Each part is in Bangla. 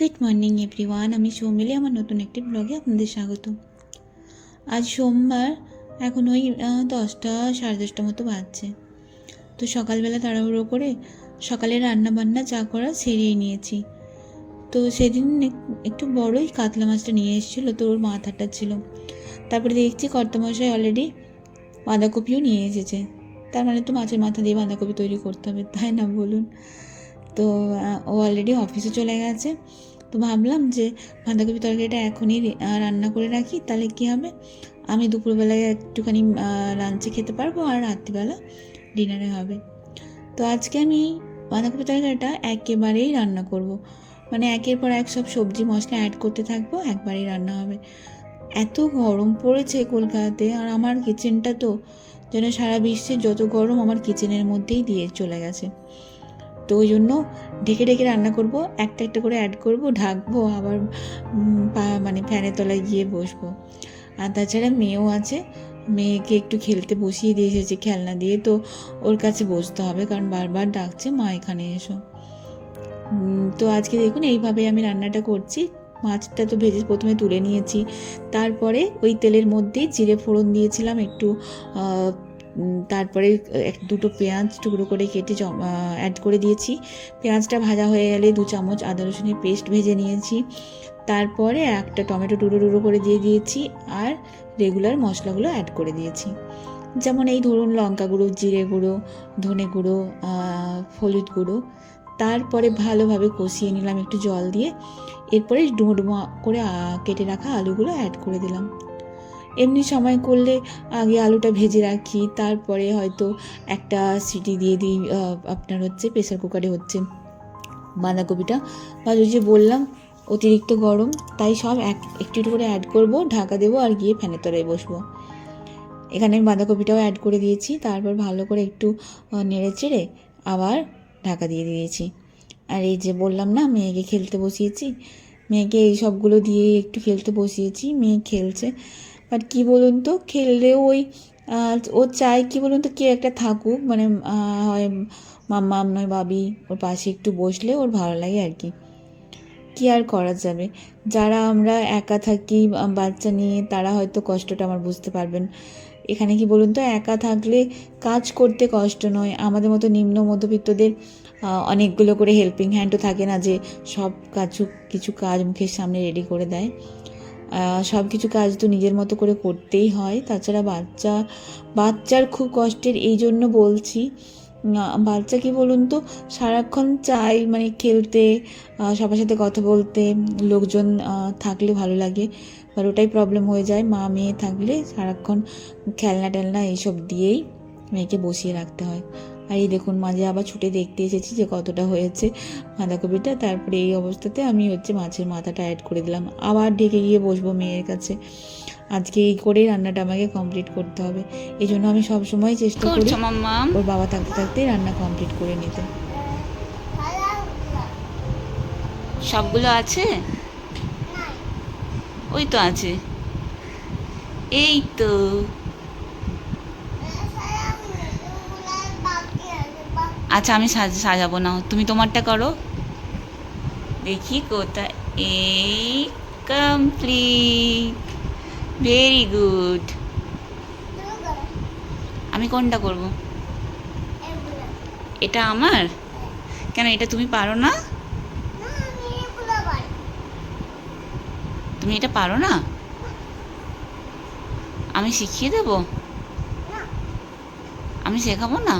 গুড মর্নিং এভরিওয়ান আমি সৌমিলি, আমার নতুন একটি ব্লগে আপনাদের স্বাগত আজ সোমবার, এখন ওই দশটা, সাড়ে দশটা মতো বাজছে। তো সকালবেলা তাড়াহুড়ো করে সকালে রান্না বান্না যা করা সেরিয়ে নিয়েছি। তো সেদিন এক- একটু বড়ই কাতলা মাছটা নিয়ে এসেছিল, তো ওর মাথাটা ছিল। তারপরে দেখছি কর্তামশাই অলরেডি বাঁধাকপিও নিয়ে এসেছে। তার মানে তো মাছের মাথা দিয়ে বাঁধাকপি তৈরি করতে হবে, তাই না বলুন? তো ও অলরেডি অফিসে চলে গেছে। তো ভাবলাম যে, বাঁধাকপি তরকারিটা এখনই রান্না করে রাখি, তাহলে কী হবে? আমি দুপুরবেলায় একটুখানি লাঞ্চে খেতে পারব আর রাত্রিবেলা ডিনারে হবে। তো আজকে আমি বাঁধাকপি তরকারিটা একেবারেই রান্না করব। মানে একের পর এক সব সবজি মশলা অ্যাড করতে থাকব, একবারেই রান্না হবে। এত গরম পড়েছে কলকাতাতে, আর আমার কিচেনটা তো যেন সারা বিশ্বে যত গরম আমার কিচেনের মধ্যেই দিয়ে চলে গেছে। তো ওই জন্য ঢেকে ঢেকে রান্না করব, একটা একটা করে অ্যাড করব, ঢাকবো, আবার মানে ফ্যানের তলায় গিয়ে বসবো। আর তাছাড়া মেয়েও আছে, মেয়েকে একটু খেলতে বসিয়ে দিয়ে এসেছে খেলনা দিয়ে, তো ওর কাছে বসতে হবে কারণ বারবার ডাকছে, মা, এখানে এসো। তো আজকে দেখুন এইভাবে আমি রান্নাটা করছি। মাছটা তো ভেজে প্রথমে তুলে নিয়েছি। তারপরে ওই তেলের মধ্যেই জিরে ফোড়ন দিয়েছিলাম, একটু তারপরে এক, দুটো পেঁয়াজ টুকরো করে কেটে অ্যাড করে দিয়েছি। পেঁয়াজটা ভাজা হয়ে গেলে দু চামচ আদা রসুনের পেস্ট ভেজে নিয়েছি। তারপরে একটা টমেটো টুকরো টুকরো করে দিয়ে দিয়েছি আর রেগুলার মশলাগুলো অ্যাড করে দিয়েছি। যেমন এই ধরুন লঙ্কা গুঁড়ো, জিরে গুঁড়ো, ধনে গুঁড়ো হলুদ গুঁড়ো। তারপরে ভালোভাবে কষিয়ে নিলাম একটু জল দিয়ে। এরপরে ডুমো ডুমো করে কেটে রাখা আলুগুলো অ্যাড করে দিলাম। এমনি সময় করলে আগে আলুটা ভেজে রাখি, তারপরে হয়তো একটা সিটি দিয়ে দিই আপনার হচ্ছে প্রেসার কুকারে হচ্ছে বাঁধাকপিটা। বা যে বললাম, অতিরিক্ত গরম, তাই সব এক, একটু একটু করে অ্যাড করব, ঢাকা দেবো আর গিয়ে ফ্যানের তলায় বসবো। এখানে আমি বাঁধাকপিটাও অ্যাড করে দিয়েছি, তারপর ভালো করে একটু নেড়ে চেড়ে আবার ঢাকা দিয়ে দিয়েছি। আর এই যে বললাম না, মেয়েকে খেলতে বসিয়েছি, মেয়েকে এই সবগুলো দিয়ে একটু খেলতে বসিয়েছি, মেয়ে খেলছে। বাট কি বলুন তো, খেললেও ওই ও চায় কি বলুন তো কে একটা থাকুক মানে হয় মাম্মা নয় বাবি ওর পাশে একটু বসলে ওর ভালো লাগে আর কি। কি আর করা যাবে? যারা আমরা একা থাকি বাচ্চা নিয়ে, তারা হয়তো কষ্টটা আমার বুঝতে পারবেন। এখানে কি বলুন তো, একা থাকলে কাজ করতে কষ্ট নয়। আমাদের মতো নিম্ন মধ্যবিত্তদের অনেকগুলো করে হেল্পিং হ্যান্ডও থাকে না যে, সব কাজ কিছু কাজ মুখের সামনে রেডি করে দেয়। সব কিছু কাজ তো নিজের মতো করে করতেই হয়। তাছাড়া বাচ্চা, বাচ্চার খুব কষ্টের এই জন্য বলছি। বাচ্চা কি বলুন তো, সারাক্ষণ চাই মানে খেলতে সবার সাথে কথা বলতে, লোকজন থাকলে ভালো লাগে। আর ওটাই প্রবলেম হয়ে যায়, মা মেয়ে থাকলে সারাক্ষণ খেলনা টেলনা এইসব দিয়েই মেয়েকে বসিয়ে রাখতে হয়। আর এই দেখুন মাঝে আবার ছুটে দেখতে এসেছি যে কতটা হয়েছে। বাঁধাকপিটা তারপরে এই অবস্থাতে আমি হচ্ছে মাছের মাথাটা অ্যাড করে দিলাম। আবার ঢেকে গিয়ে বসবো মেয়ের কাছে। আজকে এই করেই রান্নাটা আমাকে কমপ্লিট করতে হবে। এই জন্য আমি সবসময় চেষ্টা করি ওর বাবা থাকতে থাকতেই রান্না কমপ্লিট করে নিতে। সবগুলো আছে? ওই তো আছে। এই তো। আচ্ছা আমি সাজ, সাজাবো না। তুমি তোমারটা করো। দেখি কোথায়। এই কমপ্লিট ভেরি গুড। আমি কোনটা করব? এটা আমার? কেন, এটা তুমি পারো না? তুমি এটা পারো না? আমি শিখিয়ে দেব? আমি শেখাবো না?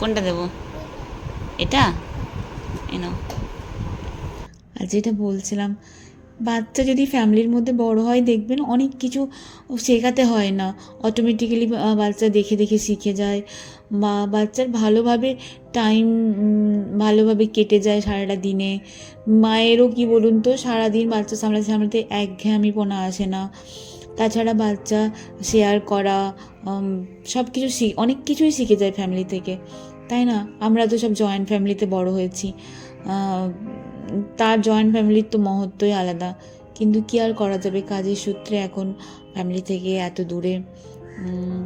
কোনটা দেব? এটা? এই নাও। আর যেটা বলছিলাম, বাচ্চা যদি ফ্যামিলির মধ্যে বড় হয়, দেখবেন অনেক কিছু শেখাতে হয় না। অটোমেটিক্যালি বাচ্চা দেখে দেখে শিখে যায় বা বাচ্চার ভালোভাবে টাইম ভালোভাবে কেটে যায় সারাটা দিনে। মায়েরও কি বলুন তো, সারাদিন বাচ্চা সামলাতে সামলাতে একঘেয়ামিপনা আসে না। তাছাড়া বাচ্চা শেয়ার করা সব কিছু অনেক কিছুই শিখে যায় ফ্যামিলি থেকে। তাই না? আমরা তো সব জয়েন্ট ফ্যামিলিতে বড় হয়েছি। তার জয়েন্ট ফ্যামিলির তো মহত্বই আলাদা। কিন্তু কি আর করা যাবে? কাজের সূত্রে এখন ফ্যামিলি থেকে এত দূরে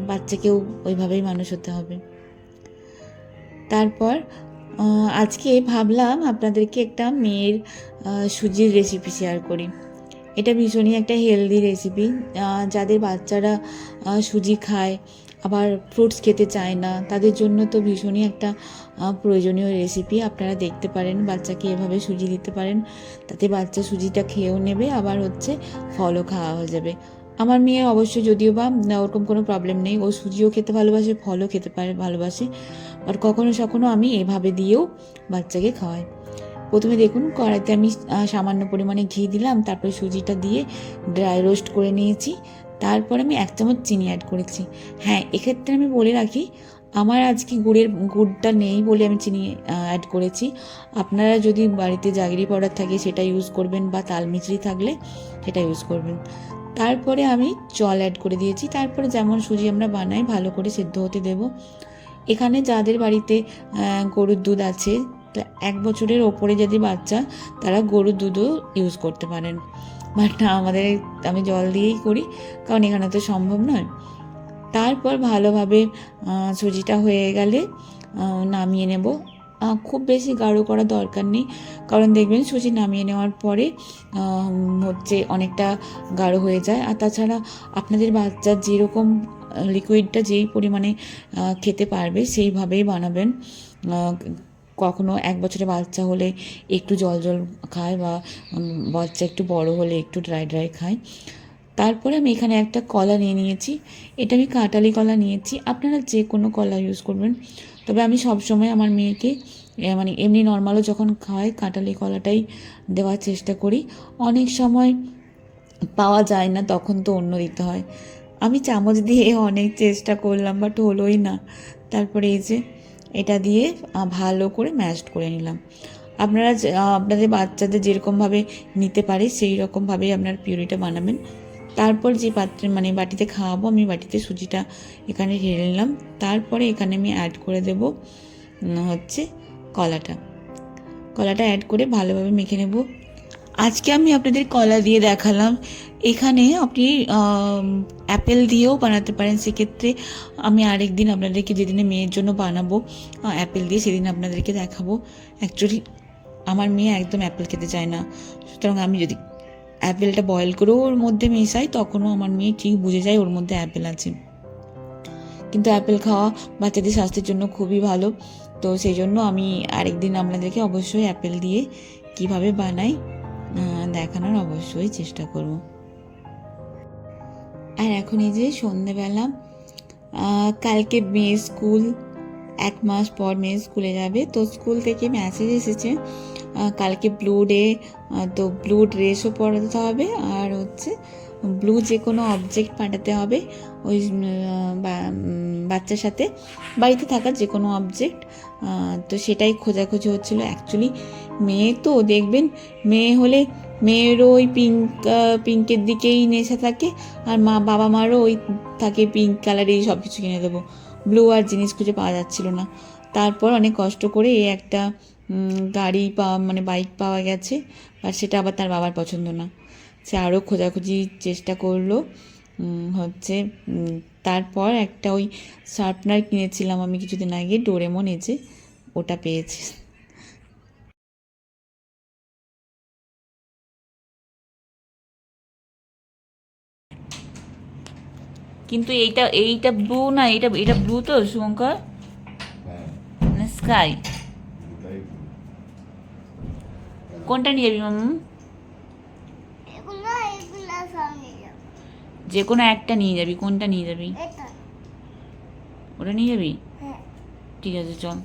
বাচ্চাকেও ওইভাবেই মানুষ হতে হবে। তারপর আজকে ভাবলাম আপনাদেরকে একটা মেয়ের সুজির রেসিপি শেয়ার করি। এটা ভীষণই একটা হেলদি রেসিপি যাদের বাচ্চারা সুজি খায় আবার ফ্রুটস খেতে চায় না, তাদের জন্য তো ভীষণই একটা প্রয়োজনীয় রেসিপি আপনারা দেখতে পারেন, বাচ্চাকে এভাবে সুজি দিতে পারেন, তাতে বাচ্চা সুজিটা খেয়েও নেবে, আবার হচ্ছে ফলও খাওয়া হয়ে যাবে। আমার মেয়ে অবশ্য যদিও বা ওরকম কোনো প্রবলেম নেই, ও সুজিও খেতে ভালোবাসে, ফলও খেতে পারে, ভালোবাসে আর কখনো সখনো আমি এভাবে দিয়েও বাচ্চাকে খাওয়াই। প্রথমে দেখুন, কড়াইতে আমি সামান্য পরিমাণে ঘি দিলাম, তারপরে সুজিটা দিয়ে ড্রাই রোস্ট করে নিয়েছি তারপরে আমি এক চামচ চিনি অ্যাড করেছি। হ্যাঁ এক্ষেত্রে আমি বলে রাখি, আমার আজকে গুড়ের গুড়টা নেই বলে আমি চিনি অ্যাড করেছি। আপনারা যদি বাড়িতে জাগরি পাউডার থাকে সেটা ইউজ করবেন বা তাল মিছরি থাকলে সেটা ইউজ করবেন। তারপরে আমি জল অ্যাড করে দিয়েছি। তারপরে যেমন সুজি আমরা বানাই, ভালো করে সেদ্ধ হতে দেব। এখানে যাদের বাড়িতে গরুর দুধ আছে এক বছরের ওপরে যদি বাচ্চা, তারা গরুর দুধও ইউজ করতে পারেন। বাট না, আমাদের আমি জল দিয়েই করি, কারণ এখানে তো সম্ভব নয়। তারপর ভালোভাবে সুজিটা হয়ে গেলে নামিয়ে নেব। খুব বেশি গাঢ় করা দরকার নেই, কারণ দেখবেন সুজি নামিয়ে নেওয়ার পরে হচ্ছে অনেকটা গাঢ় হয়ে যায়। আর তাছাড়া আপনাদের বাচ্চার যেরকম লিকুইডটা যেই পরিমাণে খেতে পারবে, সেইভাবেই বানাবেন। কখনো এক বছরের বাচ্চা হলে একটু জল জল খায় বা বাচ্চা একটু বড় হলে একটু ড্রাই ড্রাই খায়। তারপরে আমি এখানে একটা কলা নিয়ে নিয়েছি। এটা আমি কাঁটালি কলা নিয়েছি। আপনারা যে কোনো কলা ইউজ করবেন। তবে আমি সবসময় আমার মেয়েকে মানে এমনি নর্মালও যখন খায় কাঁটালি কলাটাই দেওয়ার চেষ্টা করি। অনেক সময় পাওয়া যায় না, তখন তো অন্য দিতে হয়। আমি চামচ দিয়ে অনেক চেষ্টা করলাম বাট হলোই না। তারপরে এই যে এটা দিয়ে ভালো করে ম্যাশড করে নিলাম। আপনারা আপনাদের বাচ্চাদের যেরকমভাবে নিতে পারে, সেই রকমভাবেই আপনার পিউরিটা বানাবেন। তারপর যে পাত্রে মানে বাটিতে খাওয়াবো, আমি বাটিতে সুজিটা এখানে ঢেলে নিলাম। তারপরে এখানে আমি অ্যাড করে দেব হচ্ছে কলাটা। কলাটা অ্যাড করে ভালোভাবে মেখে নেব। আজকে আমি আপনাদের কলা দিয়ে দেখালাম। এখানে আপনি অ্যাপেল দিয়েও বানাতে পারেন। সেক্ষেত্রে আমি আরেক দিন আপনাদেরকে যেদিনে মেয়ের জন্য বানাবো অ্যাপেল দিয়ে সেদিন আপনাদেরকে দেখাবো। অ্যাকচুয়ালি আমার মেয়ে একদম অ্যাপেল খেতে চায় না। সুতরাং আমি যদি অ্যাপেলটা বয়েল করেও ওর মধ্যে মেশাই, তখনও আমার মেয়ে ঠিক বুঝে যায় ওর মধ্যে অ্যাপেল আছে। কিন্তু অ্যাপেল খাওয়া বাচ্চাদের স্বাস্থ্যের জন্য খুবই ভালো। তো সেই জন্য আমি আরেকদিন আপনাদেরকে অবশ্যই অ্যাপেল দিয়ে কীভাবে বানাই দেখানোর অবশ্যই চেষ্টা করব। আর এখন এই যে সন্ধেবেলা কালকে মেয়ে স্কুল, এক মাস পর মেয়ে স্কুলে যাবে। তো স্কুল থেকে মেসেজ এসেছে কালকে ব্লু ডে তো ব্লু ড্রেসও পরাতে হবে। আর হচ্ছে ব্লু যে কোনো অবজেক্ট পাঠাতে হবে, ওই বাচ্চার সাথে। বাড়িতে থাকা যে কোনো অবজেক্ট তো সেটাই খোঁজাখুঁজি হচ্ছিল অ্যাকচুয়ালি মেয়ে তো, দেখবেন? মেয়ে হলে মেয়েরও ওই পিঙ্ক পিঙ্কের দিকেই নেশা থাকে, আর মা বাবা মারও ওই থাকে পিঙ্ক কালারেরই সব কিছু কিনে দেবো। ব্লু আর জিনিস খুঁজে পাওয়া যাচ্ছিল না। তারপর অনেক কষ্ট করে এই একটা গাড়ি পাওয়া মানে বাইক পাওয়া গেছে, আর সেটা আবার তার বাবার পছন্দ না। সে আরও খোঁজাখুঁজি চেষ্টা করল হচ্ছে তারপর একটা ওই শার্পনার কিনেছিলাম আমি কিছুদিন আগে ডোরেমন এজে ওটা পেয়েছে। কিন্তু এইটা এইটা ব্লু না এটা এটা ব্লু তো শুভঙ্কর হ্যাঁ। স্কাই। কোনটা নিয়ে যাবি মামু? যে কোনো একটা নিয়ে যাবি কোনটা নিয়ে যাবি? ওটা নিয়ে যাবি? হ্যাঁ। ঠিক আছে চল।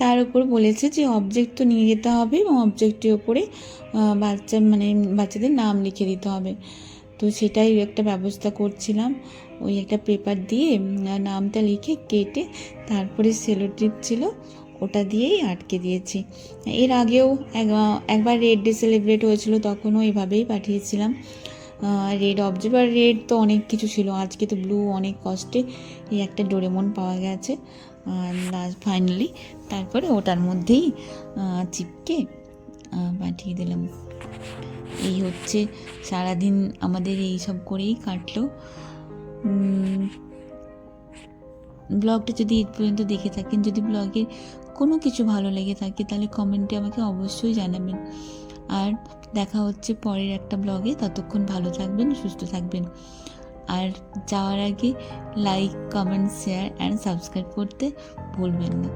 তার উপর বলেছে যে অবজেক্ট তো নিয়ে যেতে হবে এবং অবজেক্টের ওপরে বাচ্চা মানে বাচ্চাদের নাম লিখে দিতে হবে। তো সেটাই একটা ব্যবস্থা করছিলাম। ওই একটা পেপার দিয়ে নামটা লিখে কেটে তারপরে সেলো টিপ ছিল, ওটা দিয়েই আটকে দিয়েছি। এর আগেও এক- একবার রেড ডে সেলিব্রেট হয়েছিল, তখনও এভাবেই পাঠিয়েছিলাম। রেড অবজেক্ট আর রেড তো অনেক কিছু ছিল। আজকে তো ব্লু অনেক কষ্টে এই একটা ডোরেমন পাওয়া গেছে। লাস্ট ফাইনালি তারপরে ওটার মধ্যেই চিপকে পাঠিয়ে দিলাম। এই হচ্ছে সারাদিন আমাদের এই সব করেই কাটলো। ব্লগটা যদি এই পর্যন্ত দেখে থাকেন, যদি ব্লগে কোনো কিছু ভালো লেগে থাকে, তাহলে কমেন্টে আমাকে অবশ্যই জানাবেন। আর দেখা হচ্ছে পরের একটা ব্লগে ততক্ষণ ভালো থাকবেন, সুস্থ থাকবেন। আর যাওয়ার আগে like comment share and subscribe করতে ভুলবেন না।